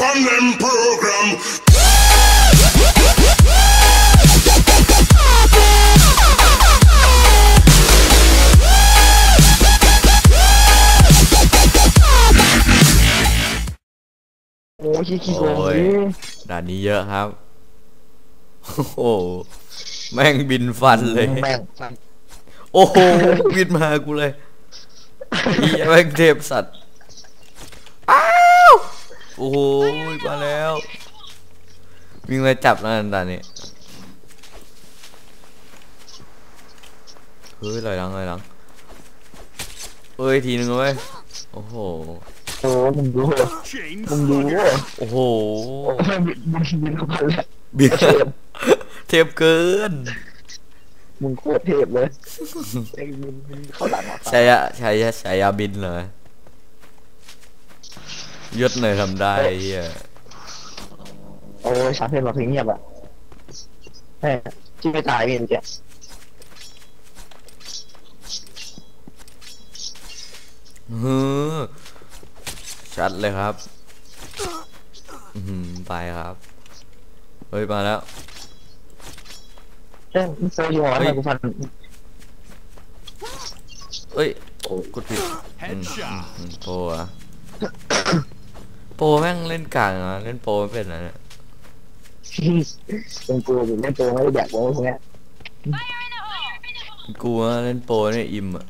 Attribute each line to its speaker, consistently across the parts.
Speaker 1: on them program.
Speaker 2: โอ้ยขี้ขี้โกง
Speaker 3: โอ้ย
Speaker 2: เลย
Speaker 3: ด่านนี้เยอะครับ โอ้โห แม่งบินฟันเลย
Speaker 2: แม่งฟัน
Speaker 3: โอ้โห บินมาหากูเลยอีแม่งเทพสัตว์อ้าว โอ้โหมาแล้ว วิ่งมาจับแล้วนั่นด่านนี้ เฮ้ยลอยหลังลอยหลังเอ้ยทีนึงเว้ย โอ้โห
Speaker 2: โอ้มึงดูเหรอ
Speaker 1: Chain
Speaker 2: มึงดูเหรอ
Speaker 3: โอ้โห
Speaker 2: โอ้ยบินบินบินเข้าพันแล้ว
Speaker 3: เบียร์เทพเกิน
Speaker 2: มึงโคตรเทพเลยไอ้บินบินเข้าหลังอะ
Speaker 3: ชายะชายะชายาบินเลย ยศหน่อยทำได้ไอ้เฮีย
Speaker 2: โอ้ยสามเพลงเราเพลงเงียบอะแม่ที่ไม่ตายพี่เมื่อกี้
Speaker 3: ฮือชัดเลยครับอือหือไปครับ เฮ้ย มาแล้ว
Speaker 2: เอ้ยมึงโซอยู่หรอ
Speaker 3: เฮ้ย
Speaker 2: ทำไมกูฟัน
Speaker 3: เอ้ยกดผิดอืม
Speaker 1: Headshot
Speaker 3: อืมโปรอะ โปรแม่งเล่นกลางอะเล่นโปรไม่เป็นอะเนี่ย
Speaker 2: เป็นกูอยู่เล่นโปรไม่ได้แดกโว้พวกเนี้ย
Speaker 3: กูว่าเล่นโปรเนี่ยอิ่มอะ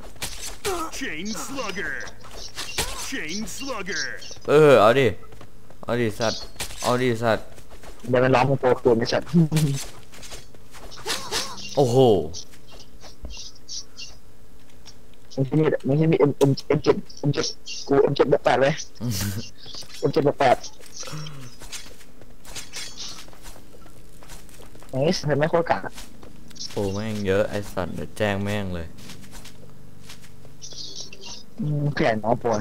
Speaker 1: Chain slugger. Chain slugger.
Speaker 3: เออเอาดิเอาดิสัตว์เอาดิสัตว์
Speaker 2: เดี๋ยวมันร้องเป็นโปรคูณไม่ใช่
Speaker 3: โอ้โห
Speaker 2: มึงที่นี่มึงที่นี่เอ็มเอ็มเอ็มเจ็ดเอ็มเจ็ดกูเอ็มเจ็ดแบบแปดเลย เอ็มเจ็ดแบบแปดไอ้สเปนไม่โคตรกาก
Speaker 3: โปรแม่งเยอะไอสัตว์เดี๋ยวแจ้งแม่งเลย
Speaker 2: อืมแขนน้องปวด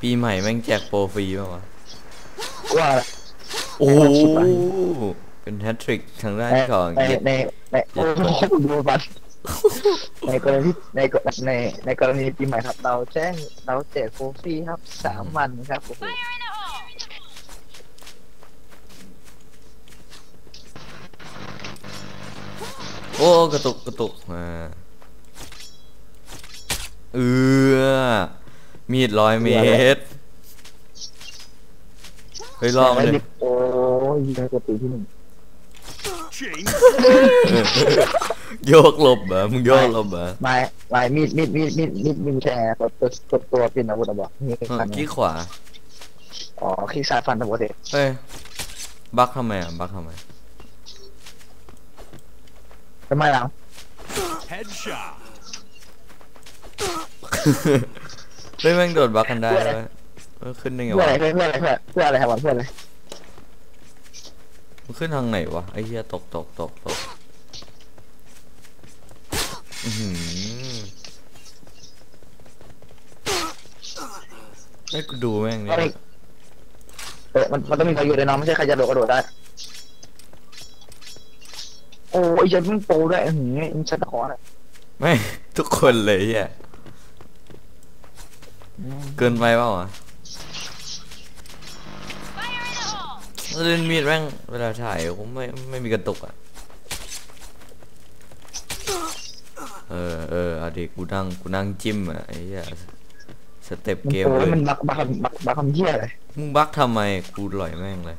Speaker 3: ปีใหม่แม่งแจกโปรฟรีป่าวะ
Speaker 2: ว่า
Speaker 3: โอ้โห
Speaker 2: สิบบาท
Speaker 3: เป็นแฮตทริกทางด้าน
Speaker 2: ใน
Speaker 3: ของ
Speaker 2: ใน
Speaker 3: เย็ด
Speaker 2: ในในโอ้โหดูบัตร ในกรณีในกรในในกรณีปีใหม่ครับ เราแจ้งเราแจกโฟฟรีครับสามวันครับโอ้โห
Speaker 3: โอ้กระตุกกระตุกมาเออมีดร้อยเมตรเฮ้ยลองเลย
Speaker 2: โอ้ยยิงกระตุกที่หนึ่ง
Speaker 1: Chain
Speaker 3: โยกหลบเหรอมึงโยกหลบเหรอ
Speaker 2: ไม่ไม่มีดมีดมีดมีดมีดมีดแช่ตัวตัวตัวตัวเป็นอาวุธอะบอกนี่
Speaker 3: เออ
Speaker 2: ฟัน
Speaker 3: ขี้ขวา
Speaker 2: อ๋อขี้ซ้ายฟันตะโบเด็
Speaker 3: เฮ้ยบักทำไมอะบักทำไม
Speaker 2: ทำไมเรา
Speaker 1: headshot.
Speaker 3: เฮ้ยแม่งโดดบักกันได้เลยเออขึ้นได้ไง
Speaker 2: เพื่อ
Speaker 3: วะ
Speaker 2: อะไรเพื่ออะไรเพื่อเพื่ออะไรครับเพื่ออะไร
Speaker 3: มันขึ้นทางไหนวะไอ้เหี้ยตกตกตกตก อือหือให้กูดูแม่งเนี่ย
Speaker 2: เออมันมันต้องมีใครอยู่ในน้องไม่ใช่ใครจะโดดกระโดดได้ โอ้ยยันมึงโปรด้วยหืมมึงชัดตะขอน่ะ
Speaker 3: ไม่ ทุกคนเลยเฮียเกินไปเปล่าวะเล่นมีดแม่งเวลาถ่ายผมไม่ไม่มีกระตุกอะ เออเออเอาดิกูนั่งกูนั่งจิ้มอะไอ้เหี้ยสเต็ปเกมเล
Speaker 2: แล้ว
Speaker 3: ย
Speaker 2: มันบักบักบักบักคำเหี้ยเลย
Speaker 3: มึงบักทำไมกูหล่อยแม่งเลย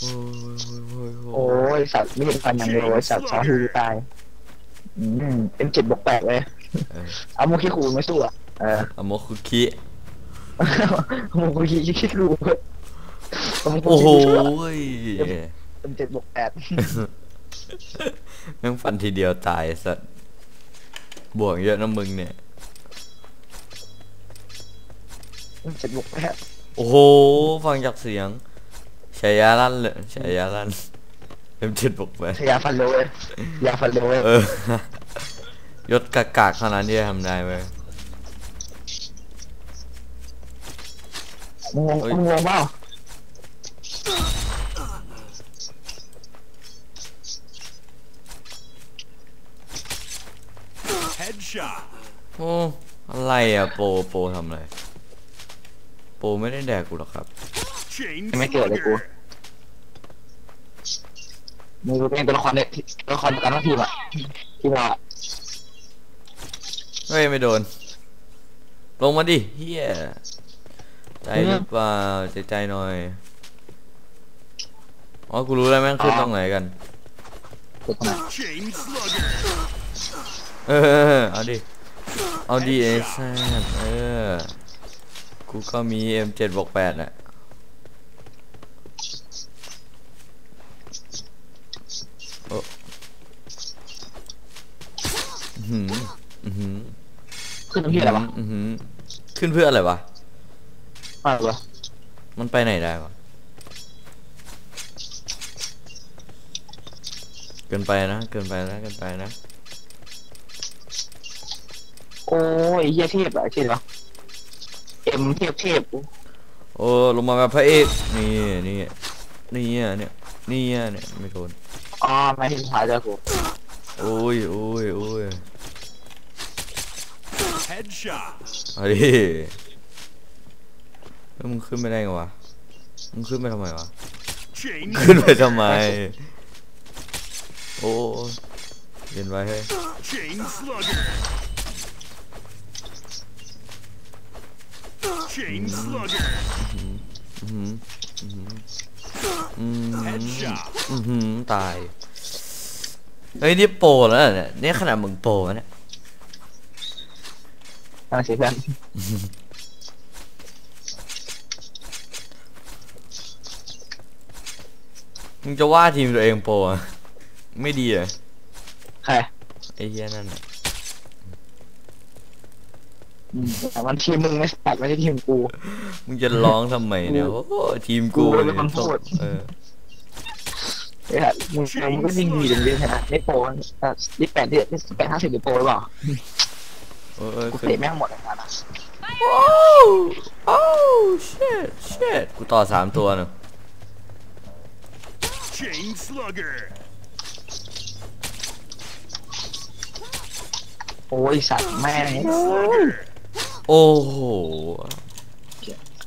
Speaker 3: โอ้ยโอ้ยโอ้ยโอ้
Speaker 2: โอ้
Speaker 3: ย
Speaker 2: ยสัตว์ไม่เห็นฟันอย่างเดียวไอ้สัตว์สองทีตายอืมเป็นเจ็ดบวกแปดเลย
Speaker 3: เออ
Speaker 2: เอาโมคิคูไม่สู้อะเออ
Speaker 3: อะโมคุคิ
Speaker 2: โมคิคิคูเอาโม
Speaker 3: โอ้โห
Speaker 2: คิคู
Speaker 3: ย
Speaker 2: เป็นเจ็ดบวกแปด
Speaker 3: แม่งฟันทีเดียวตายสัตว์บวกเยอะนะมึงเนี่ย
Speaker 2: เป็นเจ็ดบวกแปด
Speaker 3: โอ้โห ฟังจากเสียงฉายาลั่นเลยฉายาลั่นเต็มเจ็ดบวกไป
Speaker 2: ชยาฟันเร็วเลยยาฟันเร็วเลย
Speaker 3: เออยศกากากๆเท่านั้นที่จะทำได้เว้ย
Speaker 2: มึงงง
Speaker 3: เฮ้ย
Speaker 2: มึงงงเปล่า
Speaker 1: Headshot.
Speaker 3: โอ้อะไรอะโปรโปรทำอะไร โปรไม่ได้แดกกูหรอกครับ
Speaker 1: Chain
Speaker 2: Em kêu lại cô.
Speaker 1: slugger.
Speaker 2: มึงเป็นตัวละครเนี่ยตัวละครประกันทั้งทีมอะทีมเราอะ
Speaker 3: เฮ้ยไม่โดน ลงมาดิเฮียใจหรือเปล่าใจใจหน่อย อ๋อ กูรู้แล้วแม่งขึ้นตรงไหนกัน
Speaker 2: ตัวขนาด
Speaker 1: Chain slugger.
Speaker 3: เออเอาดิ เอาดิไอ้แซบเออ กูก็มี M7 บวก8น่ะโอ้อื้อหืออื้อหือ
Speaker 2: ขึ้นน้ำพี่อะไรวะ
Speaker 3: อื้อหือขึ้นเพื่ออะไรวะ
Speaker 2: อะไรวะ
Speaker 3: มันไปไหนได้วะเกินไปนะ เกินไปนะ เกินไปนะ
Speaker 2: โอ้ยเฮียเทพอะใช่เหรอเอ็มเทพเทพ
Speaker 3: โอ้ลงมาแบบพระเอกนี่นี่นี่อะเนี่ยนี่อะเนี่ยไม่โดน
Speaker 2: อ๋อไม่ทีมท้ายเจอกู
Speaker 3: โอ้ยโอ้ยโอ้ย
Speaker 1: Headshot.
Speaker 3: เอาดิแล้วมึงขึ้นไม่ได้ไงวะมึงขึ้นไปทำไมวะ
Speaker 1: Chain
Speaker 3: ขึ้นไปทำไม
Speaker 1: slugger.
Speaker 3: โอ้ยเย็นไว้เฮ้ย
Speaker 1: Chain slugger. Chain slugger.
Speaker 3: อือหืออือหืออืม
Speaker 1: Headshot.
Speaker 3: อือหือตายเฮ้ยนี่โปรแล้วเนี่ยนี่ขนาดมึงโปรแล้วเนี่ย
Speaker 2: นั่นสิเพื่อน
Speaker 3: มึงจะว่าทีมตัวเองโปรอะไม่ดีเหรอ
Speaker 2: ใคร
Speaker 3: ไอ้เหี้ยนั่นน่ะ
Speaker 2: แต่มันทีมมึงไม่ตัดไม่ใช่ทีมกู
Speaker 3: มึงจะร้องทำไมเนี่ยโอ้โหทีมกู
Speaker 2: กูเป็นคนพูด
Speaker 3: เออ
Speaker 2: ไอ้ห่ามึงมึงก็ยิ่งดีตรงนี้นะนี่โปรอะยี่แปดที่ยี่แปดห้าสิบหรือโปรหรือเปล่า
Speaker 3: เออเออ
Speaker 2: กู
Speaker 3: ขึ้น
Speaker 2: เตะแม่งหมดเลยนะ
Speaker 3: โอ้โอ้ shit shit กูต่อสามตัวเนอะ
Speaker 1: Chain slugger.
Speaker 2: โอ้ยสัตว์แม่ง
Speaker 1: Chain slugger.
Speaker 3: โอ้โห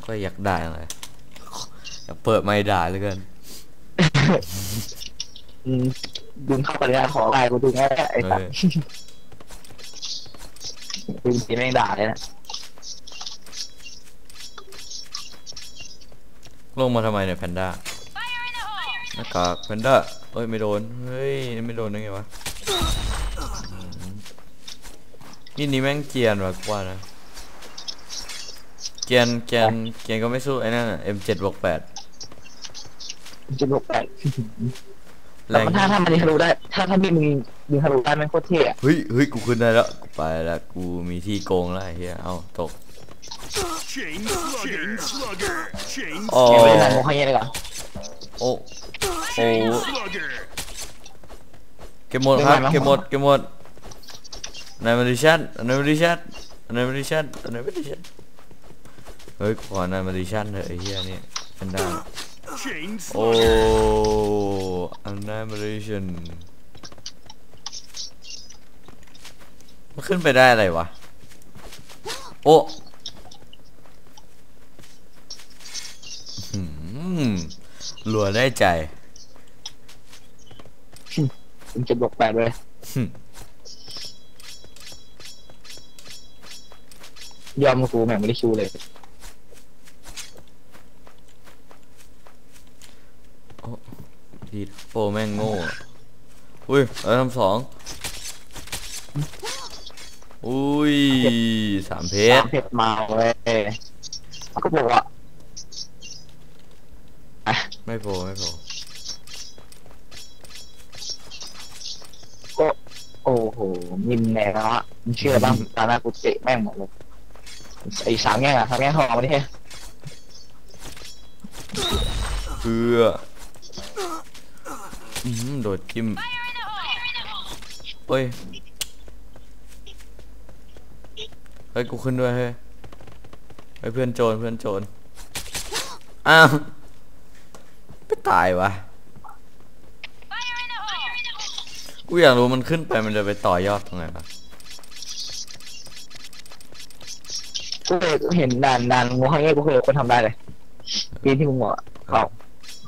Speaker 3: ก็อยากได้เลยอยากเปิดไม่ด่าเหลยกัน
Speaker 2: อืมดึงเข้าไปเลยนะขอได้กูดึงแค่ไอ้สัตว์ดึงทีแม่งด่าเลยนะ
Speaker 3: ลงมาทำไมเนี่ยแพนด้าหน้ากากแพนด้าเอ้ยไม่โดน เฮ้ยไม่โดนได้ไงวะอืมนี่นี่แม่งเกรียนว่ะกว่านะ เกรียนเกรียนเกรียนก็ไม่สู้ไอ้นั่นอะ M7 บวก8
Speaker 2: จะบวกแปด
Speaker 3: แร
Speaker 2: แต่
Speaker 3: ง
Speaker 2: มันถ้าถ้ามันยิงทะลุได้ ถ้าถ้ามีมึงยิงทะลุได้แม่งโคตรเท่อะ
Speaker 3: เฮ้ยเฮ้ยกูขึ้นได้แล้วกูไปแล้วกูมีที่โกงแล้วไอ้เฮียเอ้าตก
Speaker 1: Chain slugger. Chain slugger. Chain
Speaker 3: โอ้
Speaker 2: เกมไม่ได้หนังโมคเงี้ยเลยก่อน
Speaker 3: โอ้โอ้
Speaker 1: Chain slugger.
Speaker 3: เก็บหมดครับเก็บหมดเก็บหมดนายมาดิชันนายมาดิชันนายมาดิชันนายมาดิชัน เฮ้ยขอนายมาดิชันเถอะไอ้เฮียนี่เป็นได้
Speaker 1: Chain
Speaker 3: โอ้
Speaker 1: slugger.
Speaker 3: อันนายมาดิชันมันขึ้นไปได้อะไรวะ โอ้อื้อหือหลัวได้ใจ
Speaker 2: มึงจะบวกแปดเลย
Speaker 3: หึ
Speaker 2: ยอมกูแม่งไม่ได้ชูเลย
Speaker 3: ดีโปร แม่งโง่อะอุ้ยเออทำสองอุ้ยสามเพช
Speaker 2: สารมเพชรมาเว้ยแล้วก็บอกว่า
Speaker 3: ไม่โปรไม่โปร
Speaker 2: ก็โอ้โหมินแน่แล้วอะมึงเชื่อบ้างตาหน้ากูเตะแม่งหมดเลยไอ้สามแง่งอะสามแง่งทองมาดิเฮ้ย
Speaker 3: เพื่ออืม โดดจิ้มเฮ้ย เฮ้ย กูขึ้นด้วยเฮ้ยเฮ้ยเพื่อนโจรเพื่อนโจร อ้าวไม่ตายวะ กูอยากรู้มันขึ้นไปมันจะไปต่อยอดตรงไหนปะ
Speaker 2: กูเคยเห็นด่านด่านงูข้างนี้กูเคยเห็นคนทำได้เลยปีนที่มึงบอกอะเขา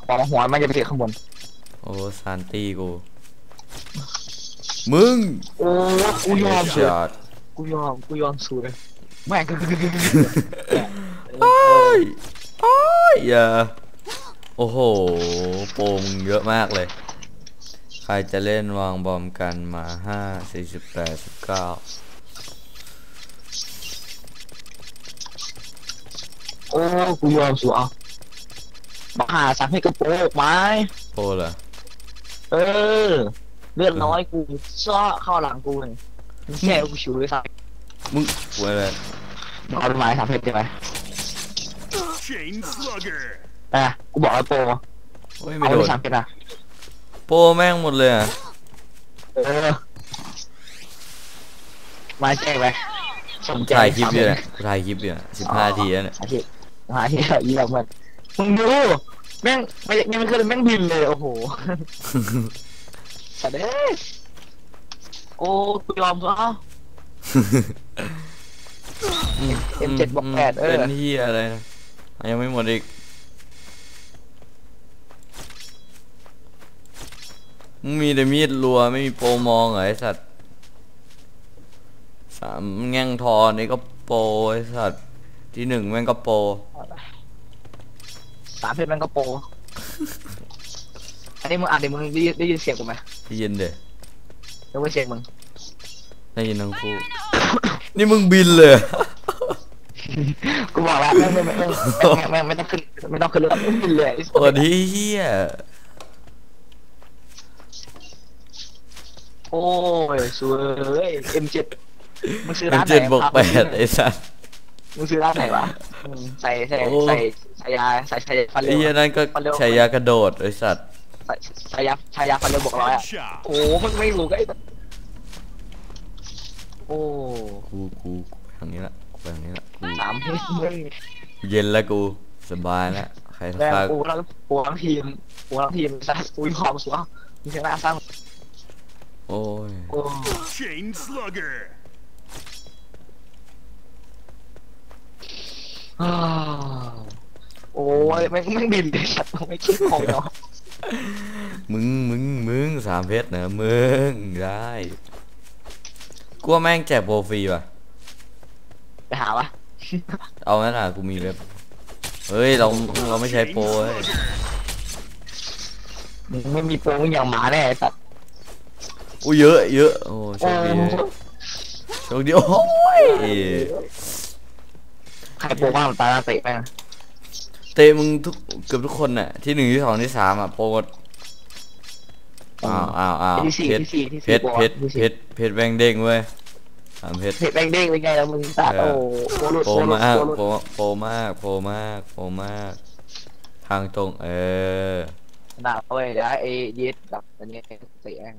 Speaker 2: ของหัวมันจะไปติดข้างบน
Speaker 3: โอ้ซานตี้กู มึง
Speaker 2: โอ้กูยอม
Speaker 3: เฮ
Speaker 2: เสือ
Speaker 3: ดช็อต
Speaker 2: กูยอมกูยอมสู้เลยแม่งก็
Speaker 3: โอ้ยโอ้ยอย่าโอ้โหโปรมงเยอะมากเลย ใครจะเล่นวางบอมกันมาห้าสี่สิบแปดสิบเก้า
Speaker 2: โอ้กูยอมสู้เอามาหาสังให้กระโปรงไม้
Speaker 3: โปรเหรอ
Speaker 2: เออ เลือดน้อยกูซ้อเข้าหลังกูเลยแค่กูชิวเลยสัก
Speaker 3: มึงกูอะไร
Speaker 2: เอาเป็นไม้สามเพชรใช่ไหม
Speaker 1: Chain Slugger.
Speaker 2: อะกูบอกไอ้โปร
Speaker 3: โอ้ยไม่
Speaker 2: เอา
Speaker 3: โด
Speaker 2: เป็น
Speaker 3: น
Speaker 2: สามเพชรนะ
Speaker 3: โปรแม่งหมดเลยอะ
Speaker 2: เออมาแจ้งไปสนใจ
Speaker 3: ถ่ายคลิปอยู่เนี่ยกูถ่ายคลิปอยู่สิบห้าทีแล้วเนี่ย
Speaker 2: หาที่หาที่เยี่ยมมันมึงดู แม่งไม่ยังไม่เคยแม่งบินเลยโอ้โหสัตว์เอ้ยโอ้กูยอมซะเอา M7 บอกแปดเออ
Speaker 3: เป็นที่อะไรนะยังไม่หมดอีก มึงมีแต่มีดรัวไม่มีโปรมองเหรอไอสัตว์สามแง่งทอนี่ก็โปรไอสัตว์ที่หนึ่งแม่งก็โปร
Speaker 2: สามเพชรแม่งก็โปรอันนี้มึงอ่านเดี๋ยวมึงได้ยินได้ยินเสียงกูไหม
Speaker 3: ได้ยินเด้
Speaker 2: ได้ยินเสียงมึง
Speaker 3: ได้ยินทั้งคู่ นี่มึงบินเลยเหรอ
Speaker 2: กูบอกแล้วแม่งไม่ไม่ไม่ไม่ไม่ไม่ต้องขึ้นไม่ต้องขึ้นเรือไม่บินเลย
Speaker 3: โอ้ดีเฮีย
Speaker 2: โอ้ยสวย M7 มึงซื้อ
Speaker 3: เป็น
Speaker 2: ร้านไหน
Speaker 3: เจ็ดบวก
Speaker 2: ครับ
Speaker 3: แปดไอสัตว์
Speaker 2: มึงซื้อร้านไหนวะอืมใส่ใส่
Speaker 3: โอ้
Speaker 2: ใส่ใส่ยาใส่ใส่ฟัน
Speaker 3: ไอ้
Speaker 2: เร็ว
Speaker 3: เหี้ยนั่นก็
Speaker 2: ฟันเร็ว
Speaker 3: ใช้ยากระโดดไอสัตว์
Speaker 2: ใส่ใส่ยาใช้ยาฟันเร็วบวกร้อยอะ
Speaker 1: Headshot.
Speaker 2: โอ้มันไม่รู้ก็ไอ้โอ้
Speaker 3: กูกูกูไปทางนี้ละกูไปทางนี้ละกู
Speaker 2: สามเพชรมึง
Speaker 3: เย็นแล้วกูสบายแล้วใคร
Speaker 2: แม่ง
Speaker 3: ทัก
Speaker 2: กูทั้งกูทั้งทีมกูทั้งทีมซะกูยอมสวะมีชนะสร้าง
Speaker 3: โอ้ย
Speaker 2: โอ้
Speaker 1: Chain Slugger.
Speaker 2: อ้าวโอ้ยแม่งแม่งบินเลยสัตว์ไม่คิดของเนาะ
Speaker 3: มึงมึงมึงสามเพชรนะมึงได้กูว่าแม่งแจกโปรฟรีว่ะ
Speaker 2: ไปหาวะ
Speaker 3: เอางั้นอะกูมีเว็บเฮ้ยเราเราไม่ใช้โปรเฮ้ย
Speaker 2: มึงไม่มีโปรมึงอย่างหมาแน่ไอ้สัตว์
Speaker 3: อู้เยอะเยอะโอ้โชคดีโชคดีโอ้ย
Speaker 2: ใครโปรบ้างตาหน้าเตะแม่ง
Speaker 3: เตะมึงทุกเกือบทุกคนน่ะ ที่หนึ่งที่สองที่สามอะโปรหมดอ้าวอ้าวอ้าว
Speaker 2: ที่สี่
Speaker 3: เพชร
Speaker 2: ที่สี่ที่
Speaker 3: เพ
Speaker 2: สี่
Speaker 3: ชรเพชรเพชรเพชรแบงเด้งเว้ยสามเพชร
Speaker 2: เพชรแบงเด้งเป็นไงแล้วมึงสัตว์
Speaker 3: เอ
Speaker 2: โอ้
Speaker 3: อ
Speaker 2: โหโปรหลุด
Speaker 3: โปร
Speaker 2: โปรหลุด
Speaker 3: มาก
Speaker 2: โปรหลุด
Speaker 3: โปรโปรมากโปรมากโปรมาก ทางตรงเออ
Speaker 2: ด่าเว้ยเดี๋ยวไอ้ยีดกับอันนี้เตะแม่ง